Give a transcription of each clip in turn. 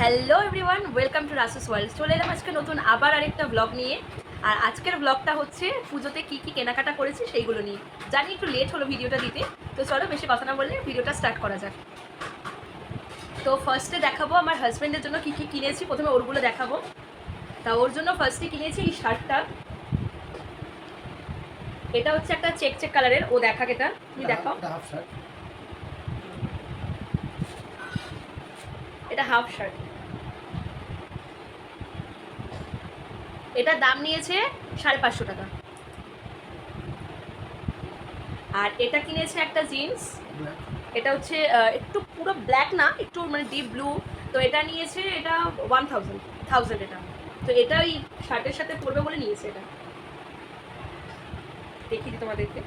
Hello everyone welcome to Rasu's world চলে এলাম আজকে নতুন আবার আরেকটা ব্লগ নিয়ে। আর আজকের ব্লগটা হচ্ছে পুজোতে কী কী কেনাকাটা করেছি সেইগুলো নিয়ে। জানি একটু লেট হলো ভিডিওটা দিতে তো চলো বেশি কথা না বললে ভিডিওটা স্টার্ট করা যাক। তো ফার্স্টে দেখাবো আমার হাজব্যান্ডের জন্য কী কী কিনেছি প্রথমে ওরগুলো দেখাবো। তা ওর জন্য ফার্স্টে কিনেছি এই শার্টটা। এটা হচ্ছে একটা চেক চেক কালারের ও দেখাক এটা। তুমি দেখাও। এটা হাফ শার্ট এটা দাম নিয়েছে সাড়ে পাঁচশো টাকা। আর এটা কিনেছে একটা জিন্স। এটা হচ্ছে একটু পুরো ব্ল্যাক না একটু মানে ডিপ ব্লু তো এটা নিয়েছে এটা ওয়ান থাউজেন্ড থাউজেন্ড এটা। তো এটা ওই শার্টের সাথে পরবে বলে নিয়েছে এটা। দেখি দিই তোমাদেরকে।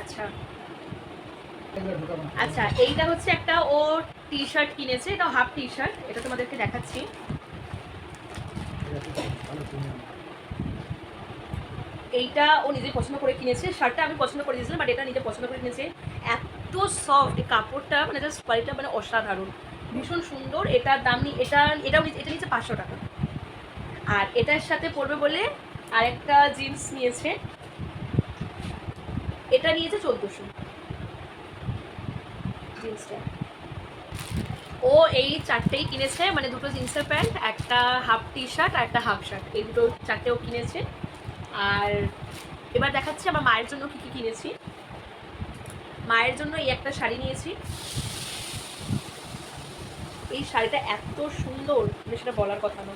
আচ্ছা। আচ্ছা এইটা হচ্ছে একটা ও টি শার্ট কিনেছে, এটা হাফ টি শার্ট এটা তোমাদেরকে দেখাচ্ছি। এটা। এইটা ও নিজে পছন্দ করে কিনেছে, শার্টটা আমি পছন্দ করে দিয়েছিলাম বাট এটা নিজে পছন্দ করে কিনেছে। এত সফট কাপড়টা মানে জাস্ট কোয়ালিটিটা মানে অসাধারণ, ভীষণ সুন্দর, এটার দাম নি, এটা এটাও এটা নিচে পাঁচশো টাকা। আর এটার সাথে পড়বে বলে আরেকটা জিন্স নিয়েছে, এটা নিয়েছে চোদ্দোশো। জিন্সটা। ও এই চারটেই কিনেছে মানে দুটো জিন্সের প্যান্ট, একটা হাফ টি শার্ট আর একটা হাফ শার্ট। এই দুটো চারটেও কিনেছে। আর এবার দেখাচ্ছি আমার মায়ের জন্য কী কী কিনেছি। মায়ের জন্য এই একটা শাড়ি নিয়েছি। এই শাড়িটা এত সুন্দর মানে সেটা বলার কথা না।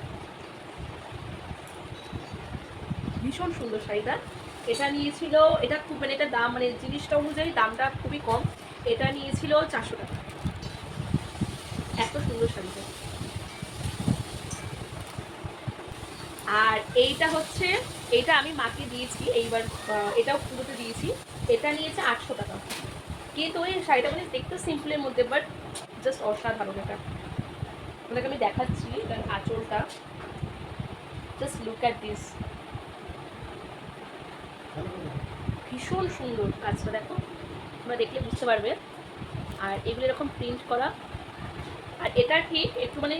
ভীষণ সুন্দর শাড়িটা। এটা নিয়েছিল, এটা খুব মানে এটা দাম মানে জিনিসটা অনুযায়ী দামটা খুবই কম। এটা নিয়েছিল চারশো টাকা। এত সুন্দর শাড়িটা। আর এইটা হচ্ছে এইটা আমি মাকে দিয়েছি এইবার এটাও পুরোতে দিয়েছি। এটা নিয়েছে আটশো টাকা। কিন্তু ওই শাড়িটা মানে দেখতে সিম্পলের মধ্যে বাট জাস্ট অসাধারণ এটা। আপনাকে আমি দেখাচ্ছি, এটার আঁচলটা। জাস্ট লুক অ্যাট দিস ভীষণ সুন্দর। কাজটা দেখো। তোমরা দেখলে বুঝতে পারবে। আর এগুলো এরকম প্রিন্ট করা। আর এটা ঠিক একটু মানে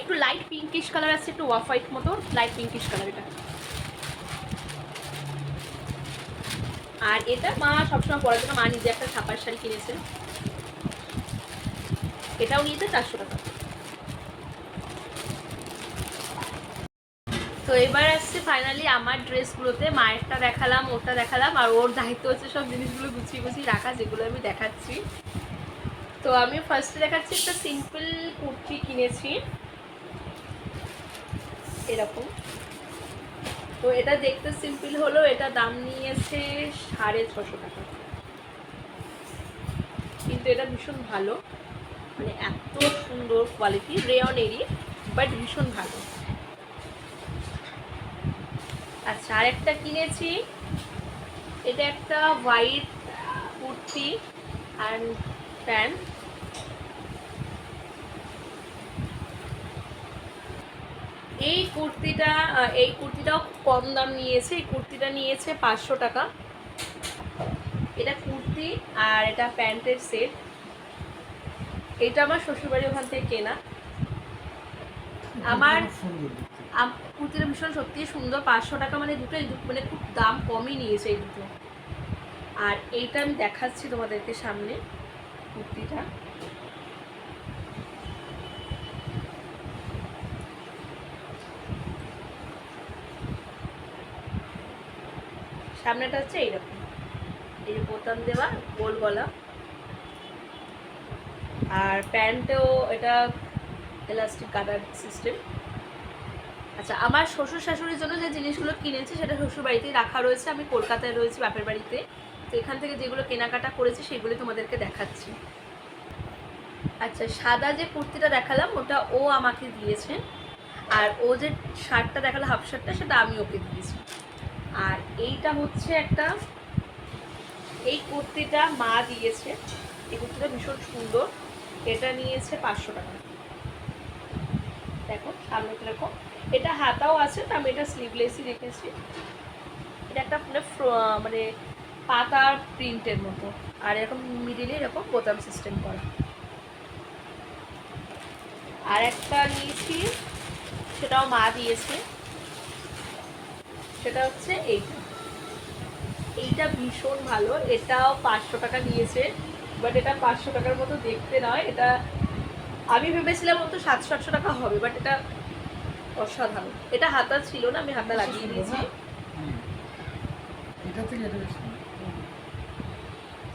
একটু লাইট পিঙ্কিশ কালার আছে, একটু ওয়াফ হোয়াইট মতো লাইট পিঙ্কিশ কালার এটা। আর এটা মা সবসময় পড়ার জন্য, মা নিজে একটা ছাপার শাড়ি কিনেছে। এটাও নিয়েছে চারশো টাকা। তো এবার আসছে ফাইনালি আমার ড্রেসগুলোতে মায়েরটা দেখালাম ওটা দেখালাম, আর ওর দায়িত্ব হচ্ছে সব জিনিসগুলো গুছিয়ে গুছিয়ে রাখা, যেগুলো আমি দেখাচ্ছি। তো আমি ফার্স্টে দেখাচ্ছি একটা সিম্পল কুর্তি কিনেছি। এরকম। তো এটা দেখতে সিম্পল হলো এটা দাম নিয়েছে সাড়ে ছশো টাকা। কিন্তু এটা ভীষণ ভালো। মানে এত সুন্দর কোয়ালিটি রেয়নেরই বাট ভীষণ ভালো। আচ্ছা আরেকটা কিনেছি। এটা একটা হোয়াইট কুর্তি অ্যান্ড প্যান্ট এই কুর্তিটা এই কুর্তিটাও কম দাম নিয়েছে। এই কুর্তিটা নিয়েছে পাঁচশো টাকা। এটা কুর্তি আর এটা প্যান্টের সেট। এটা আমার শ্বশুরবাড়ি ওখান থেকে কেনা। আমার কুর্তিটা ভীষণ সত্যিই সুন্দর। পাঁচশো টাকা মানে দুটো মানে খুব দাম কমই নিয়েছে এই দুটো। আর এইটা আমি দেখাচ্ছি তোমাদেরকে সামনে কুর্তিটা। সামনেটা হচ্ছে এইরকম। এই যে বোতাম দেওয়া, গোল গলা। আর প্যান্টেও এটা এলাস্টিক কাটার সিস্টেম আচ্ছা আমার শ্বশুর শাশুড়ির জন্য যে জিনিসগুলো কিনেছি সেটা শ্বশুর বাড়িতেই রাখা রয়েছে। আমি কলকাতায় রয়েছি বাপের বাড়িতে। তো এখান থেকে যেগুলো কেনাকাটা করেছি সেগুলো তোমাদেরকে দেখাচ্ছি। আচ্ছা সাদা যে কুর্তিটা দেখালাম, ওটা ও আমাকে দিয়েছে। আর ও যে শার্টটা দেখাল হাফ শার্টটা, সেটা আমি ওকে দিয়েছি। আর এইটা হচ্ছে একটা, এই কুর্তিটা মা দিয়েছে। এই কুর্তিটা ভীষণ সুন্দর। এটা নিয়েছে পাঁচশো টাকা। দেখো, সামনে এরকম এটা হাতাও আছে, তো আমি এটা স্লিভলেসই রেখেছি। এটা একটা মানে মানে পাতার প্রিন্টের মতো। আর এরকম মিডিলে এরকম বোতাম সিস্টেম করা। আর একটা নিয়েছি, সেটাও মা দিয়েছে। সেটা হচ্ছে এইটা। এইটা ভীষণ ভালো। এটাও পাঁচশো টাকা নিয়েছে। বাট এটা পাঁচশো টাকার মতো দেখতে নয়। এটা আমি ভেবেছিলাম মতো সাতশো আটশো টাকা হবে, বাট এটা অসাধারণ। এটা হাতা ছিল না আমি হাতা লাগিয়ে দিয়েছি। এটা থেকে এটা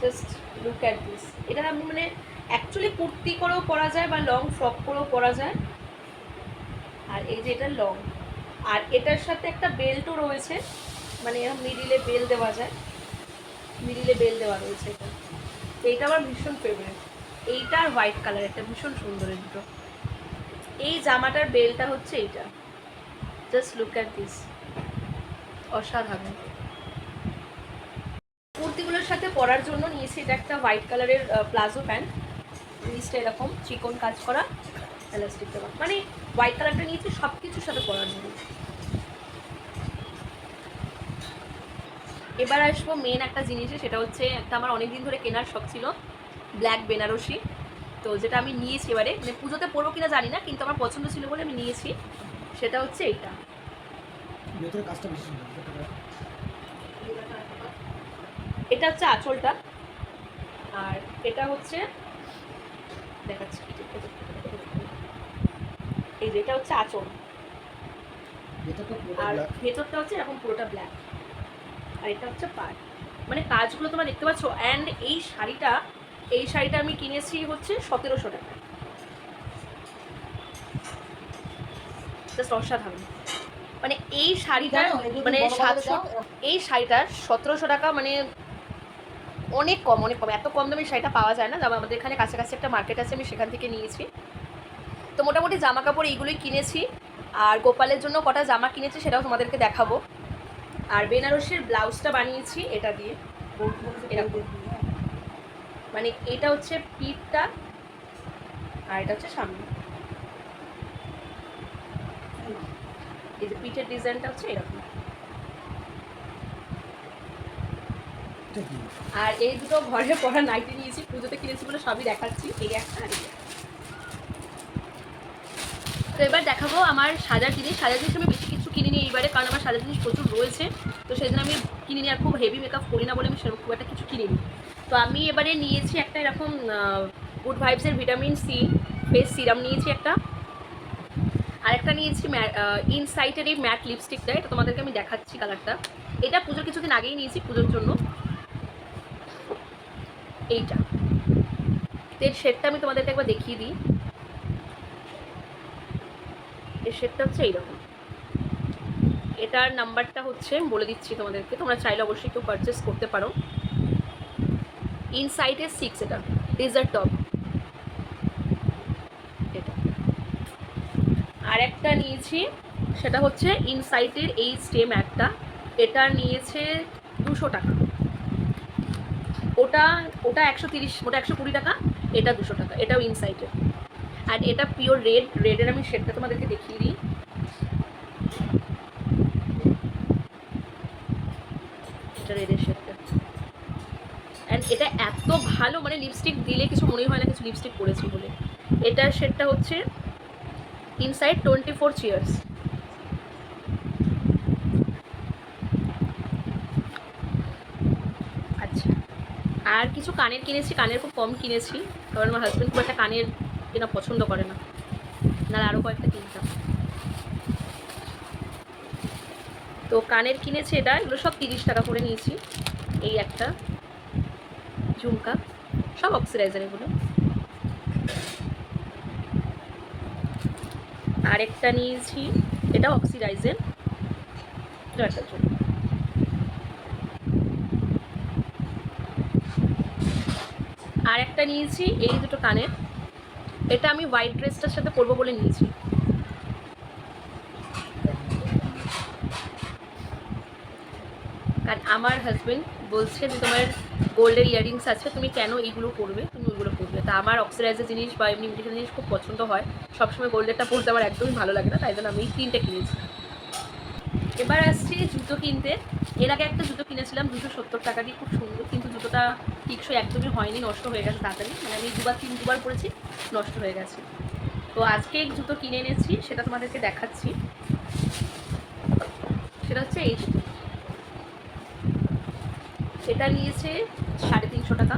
জাস্ট লুক অ্যাট দিস এটা আমি মানে অ্যাকচুয়ালি কুর্তি করেও পরা যায় বা লং ফ্রক করেও পরা যায়। আর এই যে এটা লং আর এটার সাথে একটা বেল্টও রয়েছে। মানে এরকম মিডিলে বেল দেওয়া যায়। মিডিলে বেল দেওয়া রয়েছে এটা। এইটা আমার ভীষণ ফেভারিট এইটা আর হোয়াইট কালার একটা ভীষণ সুন্দর দুটো। এই জামাটার বেলটা হচ্ছে এইটা জাস্ট লুক অ্যাট দিস অসাধারণ। কুর্তিগুলোর সাথে পরার জন্য নিয়েছি এটা একটা হোয়াইট কালারের প্লাজো প্যান্ট। জিনিসটা এরকম চিকন কাজ করা এলাস্টিক দেওয়া। মানে হোয়াইট কালারটা নিয়েছি সব কিছুর সাথে পরার জন্য। এবার আসব মেন একটা জিনিসে, সেটা হচ্ছে একটা আমার অনেক দিন ধরে কেনার শখ ছিল ব্ল্যাক বেনারসি। তো যেটা আমি নিয়েছি এবারে মানে পুজোতে পরবো কিনা জানি না কিন্তু আমার পছন্দ ছিল বলে আমি নিয়েছি। সেটা হচ্ছে এইটা। এটা হচ্ছে আঁচলটা। আর এটা হচ্ছে দেখাচ্ছি। এই যে এটা হচ্ছে আঁচল। আর ভেতরটা হচ্ছে এরকম পুরোটা ব্ল্যাক আর এটা হচ্ছে পাট। মানে কাজগুলো তোমরা দেখতে পাচ্ছ অ্যান্ড এই শাড়িটা এই শাড়িটা আমি কিনেছি হচ্ছে সতেরোশো টাকা। জাস্ট অসাধারণ। মানে এই শাড়িটার মানে সাতশো এই শাড়িটার সতেরোশো টাকা মানে অনেক কম অনেক কম। এত কম দামে শাড়িটা পাওয়া যায় না। আমাদের এখানে কাছাকাছি একটা মার্কেট আছে আমি সেখান থেকে নিয়েছি। তো মোটামুটি জামা কাপড় এইগুলোই কিনেছি। আর গোপালের জন্য কটা জামা কিনেছি সেটাও তোমাদেরকে দেখাবো। আর বেনারসির ব্লাউজটা বানিয়েছি এটা দিয়ে। এরকম। মানে এটা হচ্ছে পিঠটা আর এটা হচ্ছে সামনে। এই যে পিঠের ডিজাইনটা হচ্ছে এরকম। আর এই দুটো ঘরে পরা নাইটি নিয়েছি পুজোতে কিনেছি বলে সবই দেখাচ্ছি। এই একটা আর তো এবার দেখাবো আমার সাজার জিনিস। সাজার জিনিস আমি বেশি কিছু কিনিনি এইবারে কারণ আমার সাজার জিনিস প্রচুর রয়েছে। তো জন্য আমি কিনিনি আর খুব হেভি মেকআপ করি না বলে আমি সেরকম খুব একটা কিছু কিনিনি। তো আমি এবারে নিয়েছি একটা এরকম গুড ভাইবসের ভিটামিন সি ফেস সিরাম নিয়েছি একটা। আরেকটা নিয়েছি ইনসাইটের এই ম্যাট লিপস্টিকটা এটা তোমাদেরকে আমি দেখাচ্ছি কালারটা এটা পুজোর কিছুদিন আগেই নিয়েছি পুজোর জন্য। এইটা। এর শেডটা আমি তোমাদেরকে একবার দেখিয়ে দিই। এর শেডটা হচ্ছে এইরকম। এটার নাম্বারটা হচ্ছে, বলে দিচ্ছি তোমাদেরকে, তোমরা চাইলে অবশ্যই কেউ পারচেস করতে পারো। ইনসাইটের সিক্স এটা। ডেজার্ট টপ আর একটা নিয়েছি, সেটা হচ্ছে ইনসাইটের এই স্টেম একটা। এটা নিয়েছে দুশো টাকা। ওটা ওটা একশো তিরিশ, ওটা একশো কুড়ি টাকা, এটা দুশো টাকা। এটাও ইনসাইটের আর এটা পিওর রেড রেডের আমি শেডটা তোমাদেরকে দেখিয়ে দিই। এটা অ্যান্ড এটা এত ভালো মানে লিপস্টিক দিলে কিছু মনে হয় না কিছু লিপস্টিক পরেছি বলে। এটার শেডটা হচ্ছে ইনসাইড টোয়েন্টি ফোর চিয়ার্স আচ্ছা। আর কিছু কানের কিনেছি, কানের খুব কম কিনেছি, কারণ আমার হাজব্যান্ড খুব একটা কানের কেনা পছন্দ করে না। নাহলে আরও কয়েকটা কিনতাম। তো কানের কিনেছি এটা, এগুলো সব তিরিশ টাকা করে নিয়েছি, এই একটা। ঝুমকা, সব অক্সিডাইজার এগুলো আরেকটা নিয়েছি, এটা অক্সিডাইজার এটার জন্য আর একটা নিয়েছি, এই দুটো কানের। এটা আমি হোয়াইট ড্রেসটার সাথে পরবো বলে নিয়েছি কারণ আমার হাজবেন্ড বলছে যে তোমার গোল্ডের ইয়ারিংস আছে, তুমি কেন এইগুলো পরবে? তুমি ওইগুলো পরবে। তা আমার অক্সিডাইজার জিনিস বা এমনি ইমিটেশন জিনিস খুব পছন্দ হয়। সবসময় গোল্ডেরটা পরতে আমার একদমই ভালো লাগে না, তাই জন্য আমি এই তিনটে কিনেছি। এবার আসছি জুতো কিনতে। এর আগে একটা জুতো কিনেছিলাম, দুশো সত্তর টাকা দিয়ে, খুব সুন্দর। কিন্তু জুতোটা টিকসই একদমই হয়নি, নষ্ট হয়ে গেছে তাড়াতাড়ি। মানে আমি দুবার তিন দুবার পরেছি, নষ্ট হয়ে গেছে। তো আজকে জুতো কিনে এনেছি, সেটা তোমাদেরকে দেখাচ্ছি। সেটা হচ্ছে এই জুতো এটা নিয়েছে সাড়ে তিনশো টাকা।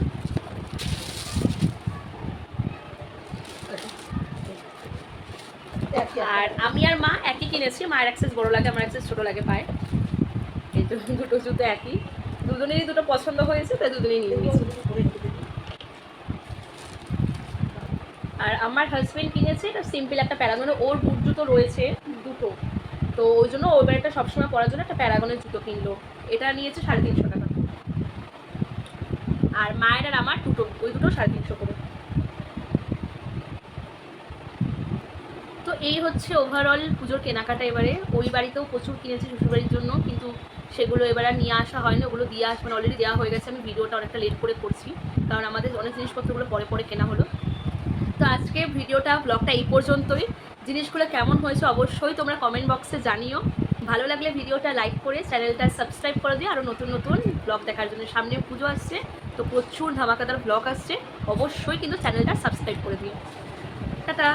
আর আমি আর মা একই কিনেছি, মায়ের অ্যাক্সেস বড় লাগে, আমার অ্যাক্সেস ছোটো লাগে পায়ে এই দুটো জুতো একই। দুজনেরই দুটো পছন্দ হয়েছে, তাই দুজনেই নিয়ে নিয়েছি। আর আমার হাজব্যান্ড কিনেছে, এটা সিম্পল একটা প্যারাগনে ওর বুট জুতো রয়েছে দুটো। তো ওই জন্য ওই বাড়িটা সবসময় পরার জন্য একটা প্যারাগনের জুতো কিনলো। এটা নিয়েছে সাড়ে তিনশো টাকা। আর মায়ের আর আমার দুটো, ওই দুটো সাড়ে তিনশো করে। তো এই হচ্ছে ওভারঅল পুজোর কেনাকাটা এবারে। ওই বাড়িতেও প্রচুর কিনেছি শ্বশুরবাড়ির জন্য, কিন্তু সেগুলো এবার আর নিয়ে আসা হয়নি, ওগুলো দিয়ে আসবে মানে অলরেডি দেওয়া হয়ে গেছে। আমি ভিডিওটা অনেকটা লেট করে করছি, কারণ আমাদের অনেক জিনিসপত্রগুলো পরে পরে কেনা হলো। তো আজকে ভিডিওটা ব্লগটা এই পর্যন্তই। জিনিসগুলো কেমন হয়েছে অবশ্যই তোমরা কমেন্ট বক্সে জানিও। ভালো লাগলে ভিডিওটা লাইক করে চ্যানেলটা সাবস্ক্রাইব করে দিও। আরও নতুন নতুন ব্লগ দেখার জন্য। সামনে পুজো আসছে। তো প্রচুর ধামাকাদার ব্লগ আসছে। অবশ্যই কিন্তু চ্যানেলটা সাবস্ক্রাইব করে দিও। টাটা!